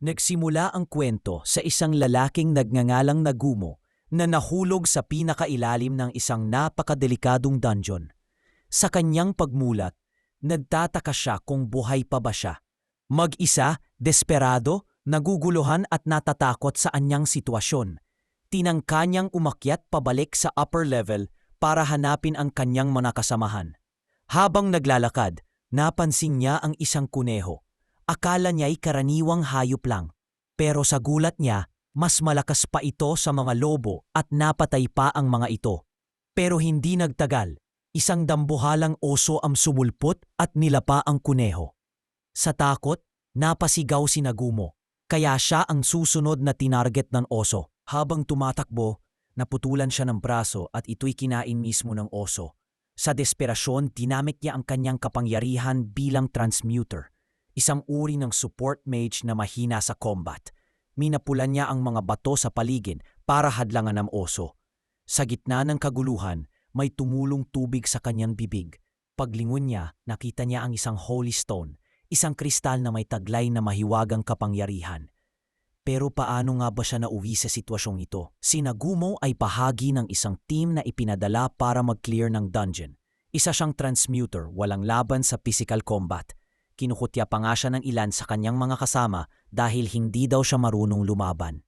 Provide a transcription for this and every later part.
Nagsimula ang kwento sa isang lalaking nagngangalang Nagumo na nahulog sa pinakailalim ng isang napakadelikadong dungeon. Sa kanyang pagmulat, nagtataka siya kung buhay pa ba siya. Mag-isa, desperado, naguguluhan at natatakot sa anyang sitwasyon. Tinangka niyang umakyat pabalik sa upper level para hanapin ang kanyang mga kasamahan. Habang naglalakad, napansin niya ang isang kuneho. Akala niya'y karaniwang hayop lang. Pero sa gulat niya, mas malakas pa ito sa mga lobo at napatay pa ang mga ito. Pero hindi nagtagal, isang dambuhalang oso ang sumulpot at nilapa ang kuneho. Sa takot, napasigaw si Nagumo, kaya siya ang susunod na tinarget ng oso. Habang tumatakbo, naputulan siya ng braso at ito'y kinain mismo ng oso. Sa desperasyon, dinamit niya ang kanyang kapangyarihan bilang transmuter, isang uri ng support mage na mahina sa combat. Minapulan niya ang mga bato sa paligid para hadlangan ng oso. Sa gitna ng kaguluhan, may tumulong tubig sa kanyang bibig. Paglingon niya, nakita niya ang isang holy stone, isang kristal na may taglay na mahiwagang kapangyarihan. Pero paano nga ba siya nauwi sa sitwasyong ito? Si Nagumo ay bahagi ng isang team na ipinadala para mag-clear ng dungeon. Isa siyang transmuter, walang laban sa physical combat. Kinukutya pa nga siya ng ilan sa kanyang mga kasama dahil hindi daw siya marunong lumaban.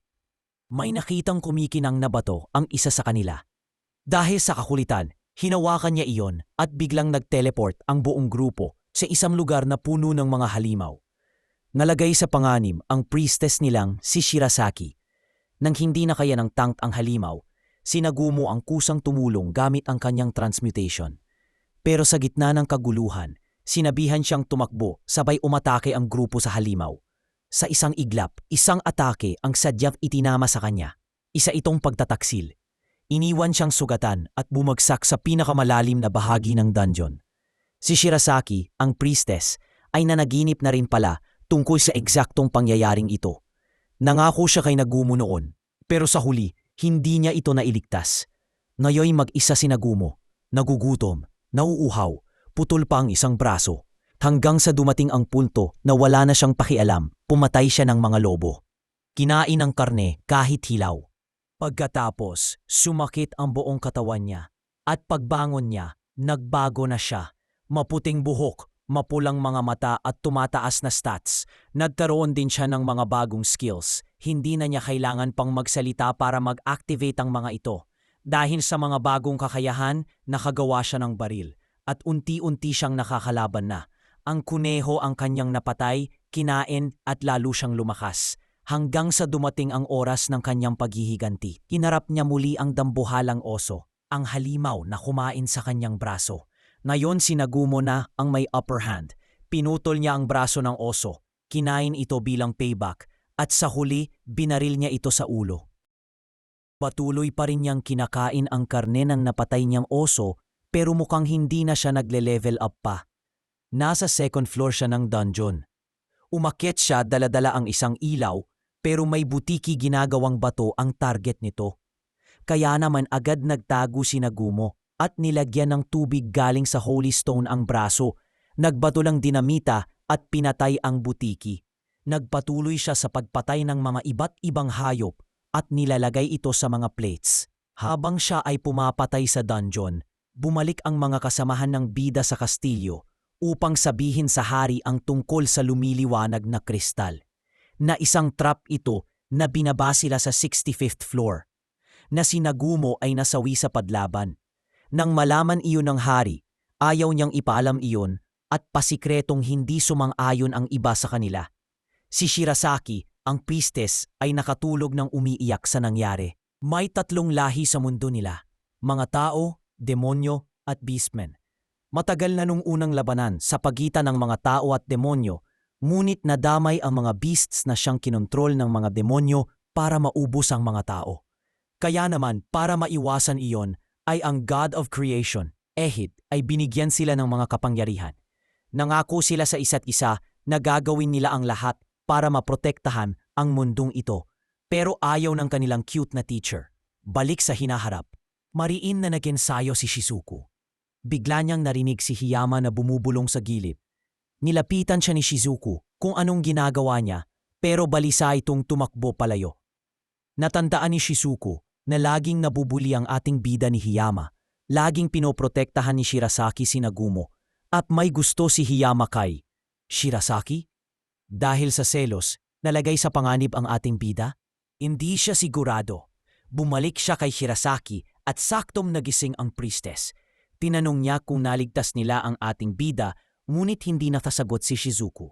May nakitang kumikinang na bato ang isa sa kanila. Dahil sa kakulitan, hinawakan niya iyon at biglang nag-teleport ang buong grupo sa isang lugar na puno ng mga halimaw. Nalagay sa panganim ang priestess nilang si Shirasaki. Nang hindi na kaya ng tank ang halimaw, sinagumo ang kusang tumulong gamit ang kanyang transmutation. Pero sa gitna ng kaguluhan, sinabihan siyang tumakbo sabay umatake ang grupo sa halimaw. Sa isang iglap, isang atake ang sadyang itinama sa kanya. Isa itong pagtataksil. Iniwan siyang sugatan at bumagsak sa pinakamalalim na bahagi ng dungeon. Si Shirasaki, ang priestess, ay nanaginip na rin pala tungkol sa eksaktong pangyayaring ito. Nangako siya kay Nagumo noon, pero sa huli, hindi niya ito nailigtas. Ngayoy mag-isa si Nagumo, nagugutom, nauuhaw, putol pa ang isang braso, hanggang sa dumating ang punto na wala na siyang pakialam, pumatay siya ng mga lobo. Kinain ang karne kahit hilaw. Pagkatapos, sumakit ang buong katawan niya, at pagbangon niya, nagbago na siya. Maputing buhok, mapulang mga mata at tumataas na stats. Nagkaroon din siya ng mga bagong skills. Hindi na niya kailangan pang magsalita para mag-activate ang mga ito. Dahil sa mga bagong kakayahan, nakagawa siya ng baril. At unti-unti siyang nakakalaban na. Ang kuneho ang kanyang napatay, kinain at lalo siyang lumakas. Hanggang sa dumating ang oras ng kanyang paghihiganti, kinarap niya muli ang dambuhalang oso, ang halimaw na kumain sa kanyang braso. Ngayon sinagumo na ang may upper hand. Pinutol niya ang braso ng oso, kinain ito bilang payback, at sa huli, binaril niya ito sa ulo. Patuloy pa rin niyang kinakain ang karne ng napatay niyang oso pero mukhang hindi na siya nagle-level up pa. Nasa second floor siya ng dungeon. Umakyat siya daladala ang isang ilaw pero may butiki ginagawang bato ang target nito. Kaya naman agad nagtago si Nagumo at nilagyan ng tubig galing sa Holy Stone ang braso, nagbato lang dinamita at pinatay ang butiki. Nagpatuloy siya sa pagpatay ng mga iba't ibang hayop at nilalagay ito sa mga plates. Habang siya ay pumapatay sa dungeon, bumalik ang mga kasamahan ng bida sa kastilyo upang sabihin sa hari ang tungkol sa lumiliwanag na kristal. Na isang trap ito na binaba sila sa 65th floor. Na sinagumo ay nasawi sa padlaban. Nang malaman iyon ng hari, ayaw niyang ipaalam iyon at pasikretong hindi sumang-ayon ang iba sa kanila. Si Shirasaki, ang priestess, ay nakatulog ng umiiyak sa nangyari. May tatlong lahi sa mundo nila, mga tao, demonyo at beastmen. Matagal na nung unang labanan sa pagitan ng mga tao at demonyo, ngunit nadamay ang mga beasts na siyang kinontrol ng mga demonyo para maubos ang mga tao. Kaya naman, para maiwasan iyon, ay ang God of Creation, Ehid, ay binigyan sila ng mga kapangyarihan. Nangako sila sa isa't isa na gagawin nila ang lahat para maprotektahan ang mundong ito. Pero ayaw ng kanilang cute na teacher. Balik sa hinaharap. Mariin na nag-ensayo si Shizuku. Bigla niyang narinig si Hiyama na bumubulong sa gilid. Nilapitan siya ni Shizuku kung anong ginagawa niya pero balisa itong tumakbo palayo. Natandaan ni Shizuku na laging nabubuli ang ating bida ni Hiyama, laging pinoprotektahan ni Shirasaki si Nagumo, at may gusto si Hiyama kay Shirasaki? Dahil sa selos, nalagay sa panganib ang ating bida? Hindi siya sigurado. Bumalik siya kay Shirasaki at saktom nagising ang priestess. Tinanong niya kung naligtas nila ang ating bida, ngunit hindi nakasagot si Shizuku.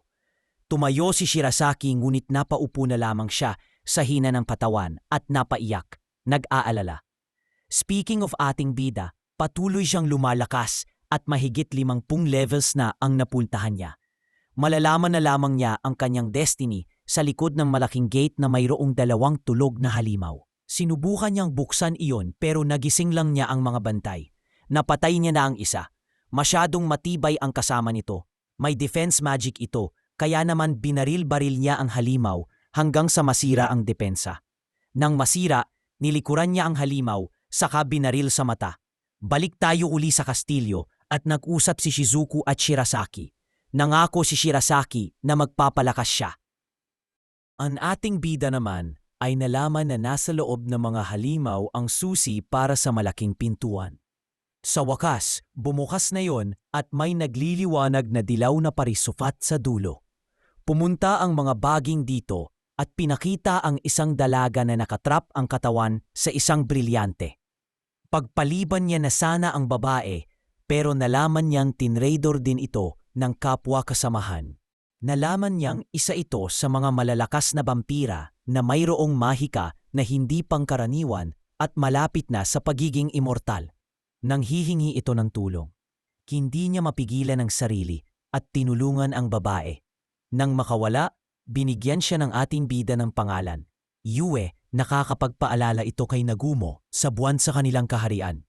Tumayo si Shirasaki ngunit napaupo na lamang siya sa hina ng katawan at napaiyak, nag-aalala. Speaking of ating bida, patuloy siyang lumalakas at mahigit limangpung levels na ang napuntahan niya. Malalaman na lamang niya ang kanyang destiny sa likod ng malaking gate na mayroong dalawang tulog na halimaw. Sinubukan niyang buksan iyon pero nagising lang niya ang mga bantay. Napatay niya na ang isa. Masyadong matibay ang kasama nito. May defense magic ito, kaya naman binaril-baril niya ang halimaw hanggang sa masira ang depensa. Nang masira, nilikuran niya ang halimaw, saka binaril sa mata. Balik tayo uli sa kastilyo at nag-usap si Shizuku at Shirasaki. Nangako si Shirasaki na magpapalakas siya. Ang ating bida naman ay nalaman na nasa loob ng mga halimaw ang susi para sa malaking pintuan. Sa wakas, bumukas na yon at may nagliliwanag na dilaw na parisufat sa dulo. Pumunta ang mga baging dito at pinakita ang isang dalaga na nakatrap ang katawan sa isang brilyante. Pagpaliban niya na sana ang babae, pero nalaman niyang tinraidor din ito ng kapwa kasamahan. Nalaman niyang isa ito sa mga malalakas na vampira na mayroong mahika na hindi pangkaraniwan at malapit na sa pagiging immortal. Nang hihingi ito ng tulong, hindi niya mapigilan ang sarili at tinulungan ang babae. Nang makawala, binigyan siya ng ating bida ng pangalan. Yue, nakakapagpaalala ito kay Nagumo sa buwan sa kanilang kaharian.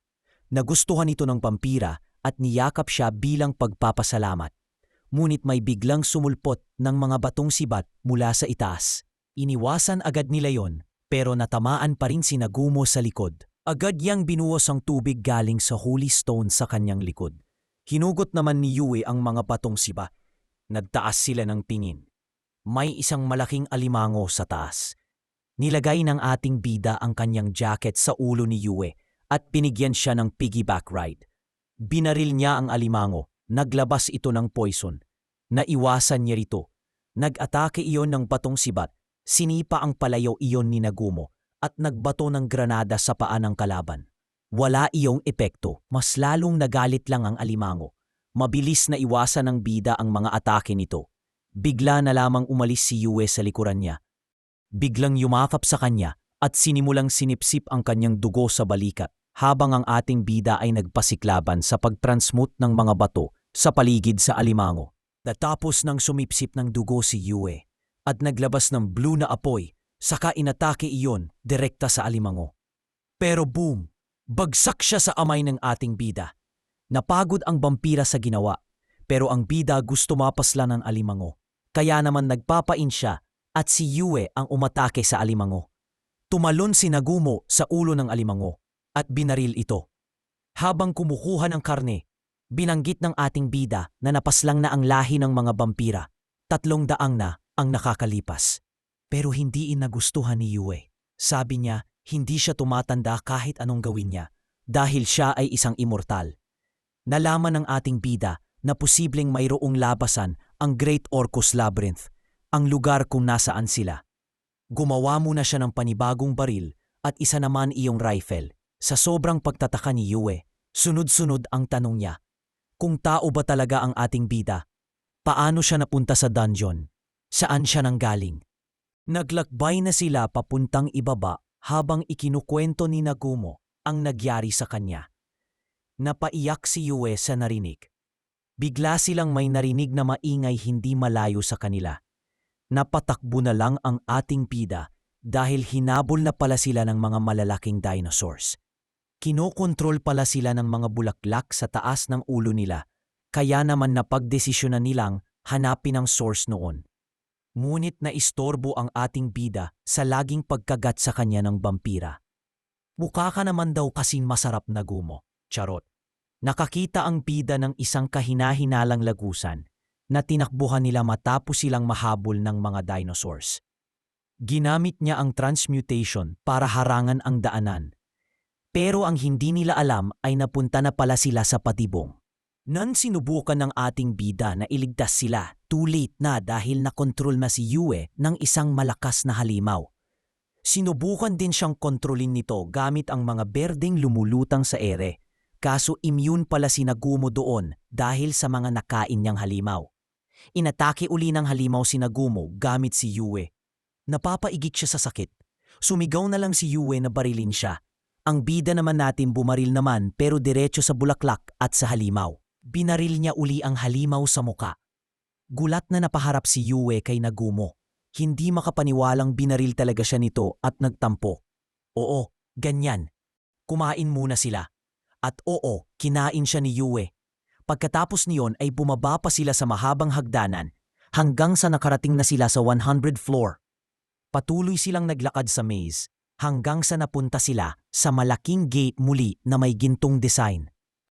Nagustuhan ito ng vampira at niyakap siya bilang pagpapasalamat. Ngunit may biglang sumulpot ng mga batong sibat mula sa itaas. Iniwasan agad nila yon, pero natamaan pa rin si Nagumo sa likod. Agad yang binuwos ang tubig galing sa holy stone sa kanyang likod. Hinugot naman ni Yue ang mga batong siba. Nagtaas sila ng tingin. May isang malaking alimango sa taas. Nilagay ng ating bida ang kanyang jacket sa ulo ni Yue at binigyan siya ng piggyback ride. Binaril niya ang alimango, naglabas ito ng poison. Naiwasan niya rito. Nag-atake iyon ng batong sibat, sinipa ang palayo iyon ni Nagumo at nagbato ng granada sa paa ng kalaban. Wala iyong epekto, mas lalong nagalit lang ang alimango. Mabilis na iwasan ng bida ang mga atake nito. Bigla na lamang umalis si Yue sa likuran niya. Biglang yumakap sa kanya at sinimulang sinipsip ang kanyang dugo sa balikat habang ang ating bida ay nagpasiklaban sa pagtransmute ng mga bato sa paligid sa alimango. Natapos ng sumipsip ng dugo si Yue at naglabas ng blue na apoy saka inatake iyon direkta sa alimango. Pero boom! Bagsak siya sa amay ng ating bida. Napagod ang vampira sa ginawa, pero ang bida gusto mapasla ng alimango. Kaya naman nagpapain siya at si Yue ang umatake sa alimango. Tumalon si Nagumo sa ulo ng alimango at binaril ito. Habang kumukuha ng karne, binanggit ng ating bida na napaslang na ang lahi ng mga vampira. Tatlong daang na ang nakakalipas. Pero hindi inagustuhan ni Yue. Sabi niya, hindi siya tumatanda kahit anong gawin niya dahil siya ay isang immortal. Nalaman ng ating bida na posibleng mayroong labasan ang Great Orcus Labyrinth, ang lugar kung nasaan sila. Gumawa muna siya ng panibagong baril at isa naman iyong rifle. Sa sobrang pagtataka ni Yue, sunod-sunod ang tanong niya. Kung tao ba talaga ang ating bida? Paano siya napunta sa dungeon? Saan siya nanggaling? Naglakbay na sila papuntang ibaba habang ikinukwento ni Nagumo ang nagyari sa kanya. Napaiyak si Yue sa narinig. Bigla silang may narinig na maingay hindi malayo sa kanila. Napatakbo na lang ang ating bida dahil hinabol na pala sila ng mga malalaking dinosaurs. Kinokontrol pala sila ng mga bulaklak sa taas ng ulo nila, kaya naman napagdesisyonan nilang hanapin ang source noon. Ngunit naistorbo ang ating bida sa laging pagkagat sa kanya ng vampira. Mukha ka naman daw kasing masarap na gumo, charot. Nakakita ang bida ng isang kahinahinalang lagusan na tinakbuhan nila matapos silang mahabol ng mga dinosaurs. Ginamit niya ang transmutation para harangan ang daanan. Pero ang hindi nila alam ay napunta na pala sila sa patibong. Nan sinubukan ng ating bida na iligtas sila, too late na dahil nakontrol na si Yue ng isang malakas na halimaw. Sinubukan din siyang kontrolin nito gamit ang mga berdeng lumulutang sa ere. Kaso immune pala si Nagumo doon dahil sa mga nakain niyang halimaw. Inatake uli ng halimaw si Nagumo gamit si Yue. Napapaigik siya sa sakit. Sumigaw na lang si Yue na barilin siya. Ang bida naman natin bumaril naman pero diretso sa bulaklak at sa halimaw. Binaril niya uli ang halimaw sa muka. Gulat na napaharap si Yue kay Nagumo. Hindi makapaniwalang binaril talaga siya nito at nagtampo. Oo, ganyan. Kumain muna sila. At oo, kinain siya ni Yue. Pagkatapos niyon ay bumaba pa sila sa mahabang hagdanan hanggang sa nakarating na sila sa 100 floor. Patuloy silang naglakad sa maze hanggang sa napunta sila sa malaking gate muli na may gintong design.